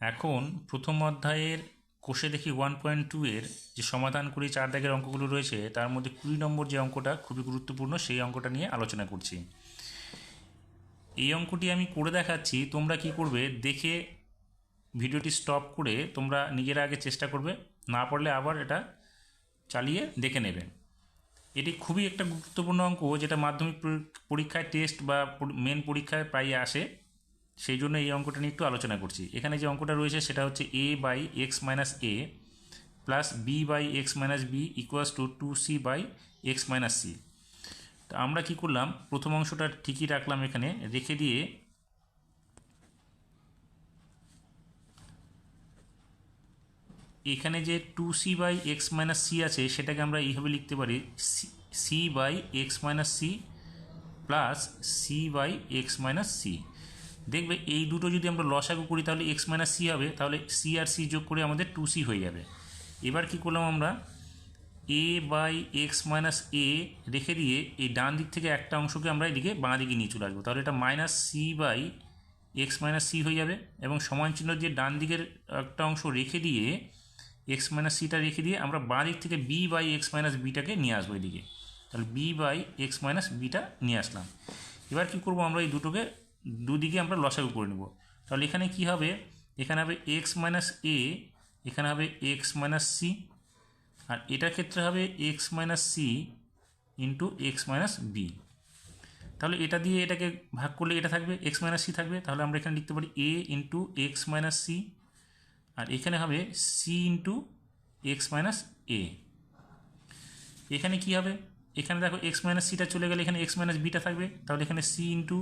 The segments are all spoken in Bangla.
এখন প্রথম অধ্যায়ের কোষে দেখি ওয়ান পয়েন্ট টু এর যে সমাধান করি চার দাগের অঙ্কগুলো রয়েছে, তার মধ্যে কুড়ি নম্বর যে অঙ্কটা খুবই গুরুত্বপূর্ণ, সেই অঙ্কটা নিয়ে আলোচনা করছি। এই অঙ্কটি আমি করে দেখাচ্ছি, তোমরা কি করবে, দেখে ভিডিওটি স্টপ করে তোমরা নিজেরা আগে চেষ্টা করবে, না পারলে আবার এটা চালিয়ে দেখে নেবে। এটি খুবই একটা গুরুত্বপূর্ণ অঙ্ক, যেটা মাধ্যমিক পরীক্ষায় টেস্ট বা মেন পরীক্ষায় প্রায় আসে। সেই জন্য এই অঙ্কটা নিয়ে একটু আলোচনা করছি। এখানে যে অঙ্কটা রয়েছে সেটা হচ্ছে a by x minus a plus b by x minus b equals two two c by x minus c তো আমরা কি করলাম? প্রথম অংশটা ঠিকই রাখলাম এখানে, রেখে দিয়ে এখানে যে two c by x minus c আছে, সেটাকে আমরা এইভাবে লিখতে পারি c by x minus c plus c by x minus c দেখবে এই দুটো যদি আমরা লসাগু করি, তাহলে এক্স মাইনাস সি হবে, তাহলে সি আর সি যোগ করে আমাদের টু সি হয়ে যাবে। এবার কি করলাম আমরা? A by x minus a রেখে দিয়ে এই ডান দিক থেকে একটা অংশকে আমরা এদিকে বাঁ দিকে নিয়ে চলে আসব। তাহলে এটা minus c by x minus c হয়ে যাবে এবং সমান চিহ্ন দিয়ে ডান দিকের একটা অংশ রেখে দিয়ে এক্স মাইনাস সিটা রেখে দিয়ে আমরা বাঁ দিক থেকে বি বাই এক্স মাইনাস বিটাকে নিয়ে আসব এদিকে। তাহলে বি বাই এক্স মাইনাস বিটা নিয়ে আসলাম। এবার কি করব আমরা এই দুটোকে দুদিকে আমরা লসাগু করে নেব। তাহলে এখানে কি হবে? এখানে হবে এক্স মাইনাস এ এখানে হবে এক্স মাইনাস সি আর এটার ক্ষেত্রে হবে x minus c into x minus b তাহলে এটা দিয়ে এটাকে ভাগ করলে এটা থাকবে এক্স মাইনাস সি থাকবে। তাহলে আমরা এখানে লিখতে পারি a into x minus c আর এখানে হবে c into x minus a এখানে কি হবে? এখানে দেখো এক্স মাইনাস সিটা চলে গেলে এখানে এক্স মাইনাস বিটা থাকবে। তাহলে এখানে c into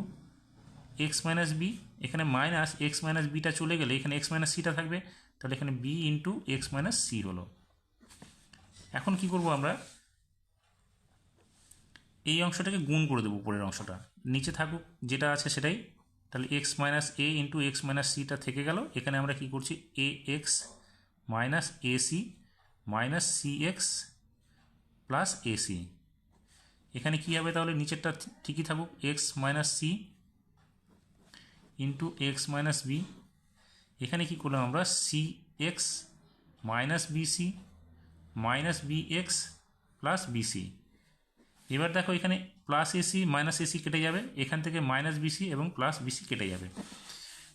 x minus b এখানে মাইনাস এক্স মাইনাস বিটা চলে গেলে এখানে এক্স মাইনাস সিটা থাকবে। তাহলে এখানে b into x minus c হলো। এখন কি করব আমরা? এই অংশটাকে গুণ করে দেবো উপরের অংশটা। নিচে থাকুক, যেটা আছে সেটাই। তাহলে x minus a into x minus সিটা থেকে গেল। এখানে আমরা কি করছি? A x minus a c minus c x plus a c এখানে কী হবে তাহলে? নিচেরটা ঠিকই থাকুক। X minus c into x minus b এখানে কি করলাম আমরা? C x minus b c minus b x plus b c এবার দেখো এখানে প্লাস এসি মাইনাস এসি কেটে যাবে, এখান থেকে মাইনাস বিসি এবং প্লাস বিসি কেটে যাবে।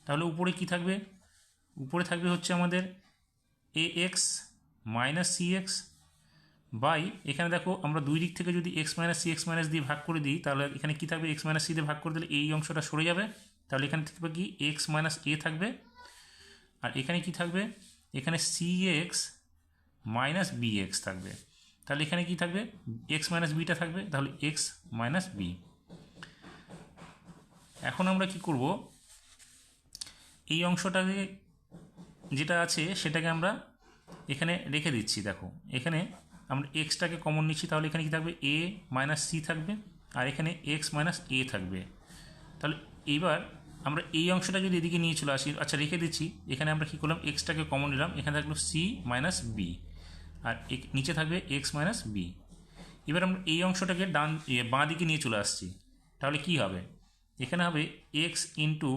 তাহলে উপরে কি থাকবে? উপরে থাকবে হচ্ছে আমাদের a x minus c x by এখানে দেখো আমরা দুই দিক থেকে যদি x minus c x minus দিয়ে ভাগ করে দিই, তাহলে এখানে কি থাকবে? এক্স মাইনাস সি দিয়ে ভাগ করে দিলে এই অংশটা সরে যাবে। তাহলে এখানে থাকবে কি? এক্স মাইনাস এ থাকবে। আর এখানে কি থাকবে? এখানে c x minus b x থাকবে। তাহলে এখানে কি থাকবে? এক্স মাইনাস বিটা থাকবে। তাহলে এক্স মাইনাস বি এখন আমরা কি করব? এই অংশটাকে যেটা আছে, সেটাকে আমরা এখানে রেখে দিচ্ছি, দেখো। এখানে আমরা এক্সটাকে কমন নিচ্ছি, তাহলে এখানে কি থাকবে? এ মাইনাস সি থাকবে। আর এখানে এক্স মাইনাস এ থাকবে। তাহলে এইবার আমরা এই অংশটা যদি এদিকে নিয়ে চলে আসি আচ্ছা রেখে দিচ্ছি, এখানে আমরা কী করলাম এক্সটাকে কমন নিলাম, এখানে থাকল সি মাইনাস বি আর নিচে থাকবে এক্স মাইনাস বি এবার আমরা এই অংশটাকে ডান বাঁ দিকে নিয়ে চলে আসছি, তাহলে কি হবে? এখানে হবে x into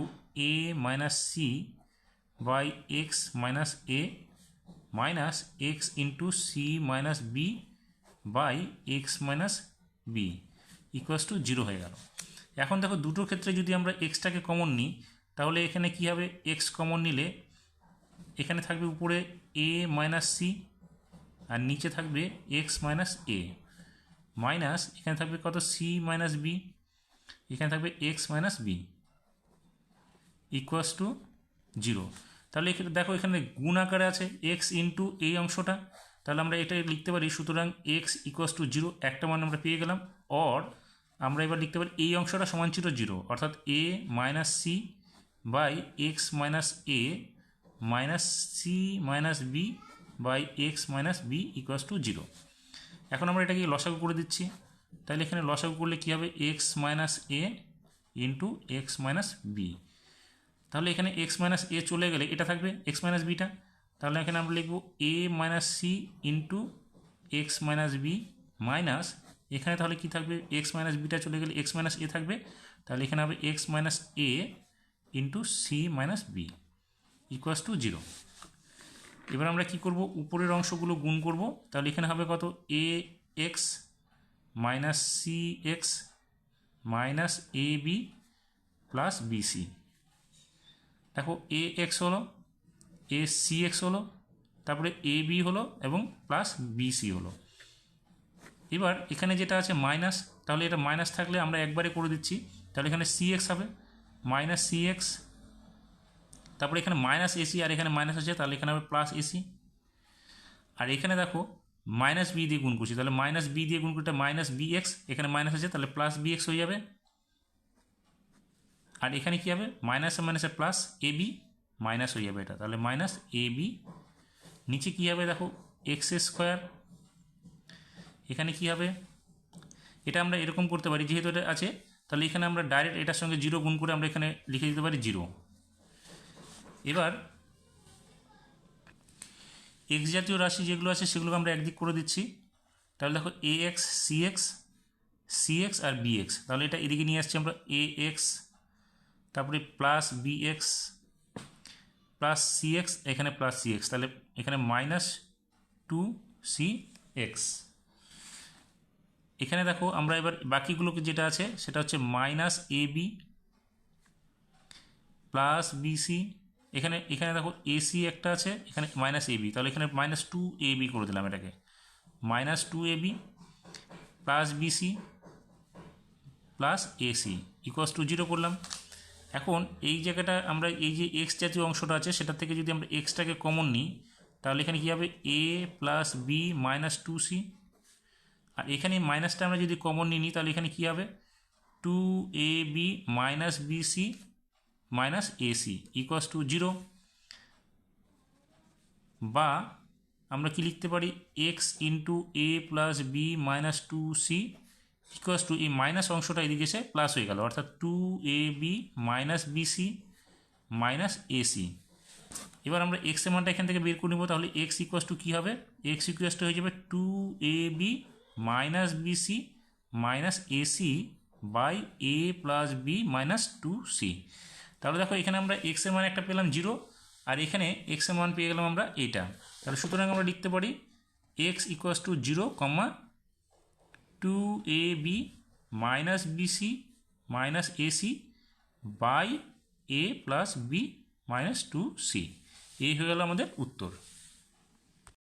a minus c by x minus a minus x into c minus b by x minus b equals to zero হয়ে গেল। এখন দেখো দুটোর ক্ষেত্রে যদি আমরা এক্সটাকে কমন নিই, তাহলে এখানে কি হবে? এক্স কমন নিলে এখানে থাকবে উপরে এ মাইনাস সি আর নিচে থাকবে এক্স মাইনাস এ মাইনাস এখানে থাকবে কত? সি মাইনাস বি এখানে থাকবে x minus b equals to zero তাহলে এখানে দেখো এখানে গুণ আকারে আছে এক্স ইন্টু এই অংশটা। তাহলে আমরা এটা লিখতে পারি, সুতরাং এক্স ইকুয়াস টু জিরো একটা মান আমরা পেয়ে গেলাম। অর আমরা এবার লিখতে পারি এই অংশটা সমান ছিল জিরো, অর্থাৎ a minus c by x minus a minus c minus b by x minus b equals to zero এখন আমরা এটাকে লসাগু করে দিচ্ছি। তাহলে এখানে লসাগু করলে কী হবে? X minus a into x minus b তাহলে এখানে এক্স মাইনাস এ চলে গেলে এটা থাকবে এক্স মাইনাস বিটা তাহলে এখানে আমরা লিখব a minus c into x minus b minus এখানে তাহলে কি থাকবে? এক্স মাইনাস বিটা চলে গেলে এক্স মাইনাস এ থাকবে। তাহলে এখানে হবে x minus a into c minus b equals to zero এবার আমরা কি করব? উপরের অংশগুলো গুণ করব। তাহলে এখানে হবে কত? A x minus c x minus a b plus b c দেখো এ এক্স হলো এ সি এক্স হলো, তারপরে এ বি হলো এবং প্লাস বিসি হলো। এবার এখানে যেটা আছে মাইনাস তাহলে এটা মাইনাস থাকলে আমরা একবারে করে দিচ্ছি। তাহলে এখানে সি এক্স হবে মাইনাস সি এক্স তারপরে এখানে মাইনাস এসি আর এখানে মাইনাস আছে, তাহলে এখানে হবে প্লাস এসি আর এখানে দেখো মাইনাস বি দিয়ে গুণ করছি, তাহলে মাইনাস বি দিয়ে গুণ করতে মাইনাস বি এক্স এখানে মাইনাস আছে, তাহলে প্লাস বি এক্স হয়ে যাবে। আর এখানে কী হবে? মাইনাস মাইনাসে প্লাস এ বি মাইনাস হয়ে যাবে এটা। তাহলে মাইনাস এ বি নিচে কী হবে দেখো এক্স স্কোয়ার এখানে কী হবে? এটা আমরা এরকম করতে পারি, যেহেতু এটা আছে, তাহলে এখানে আমরা ডাইরেক্ট এটার সঙ্গে জিরো গুণ করে আমরা এখানে লিখে দিতে পারি জিরো এবার এক্স জাতীয় রাশি যেগুলো আছে সেগুলোকে আমরা একদিক করে দিচ্ছি। তাহলে দেখো a x c x c x R B x তাহলে এটা এদিকে নিয়ে আসছি আমরা এ এক্স তারপরে plus b x plus c x এখানে প্লাস সি এক্স তাহলে এখানে মাইনাস টু সি এক্স এখানে দেখো আমরা এবার বাকিগুলোকে যেটা আছে, সেটা হচ্ছে minus a b plus b c এখানে এখানে দেখো এসি একটা আছে, এখানে মাইনাস এ বি তাহলে এখানে মাইনাস টু এ বি করে দিলাম এটাকে। Minus two a b plus b c plus a c equals to zero করলাম। এখন এই জায়গাটা আমরা এই যে এক্স জাতীয় অংশটা আছে, সেটা থেকে যদি আমরা এক্সটাকে কমন নিই, তাহলে এখানে কী হবে? A plus b minus two c আর এখানে মাইনাসটা আমরা যদি কমন নিই নিই তাহলে এখানে কী হবে? Two a b minus b c minus a c equals to zero বা আমরা কি লিখতে পারি? X into a plus b minus two c equals to এই মাইনাস অংশটা এদিকে এসে প্লাস হয়ে গেল। অর্থাৎ two a b minus b c minus a c এবার আমরা এক্সের মানটা এখান থেকে বের করে নেব, তাহলে এক্স ইকুয়াস টু কী হবে? এক্স ইকুয়াস টু হয়ে যাবে two a b minus b c minus a c by a plus b minus two c তাহলে দেখো এখানে আমরা এক্সের মান একটা পেলাম জিরো আর এখানে এক্সের মান পেয়ে গেলাম আমরা এইটা। তাহলে সুতরাং আমরা লিখতে পারি x equals to zero comma two a b minus b c minus a c by a plus b minus two c এই হয়ে গেল আমাদের উত্তর।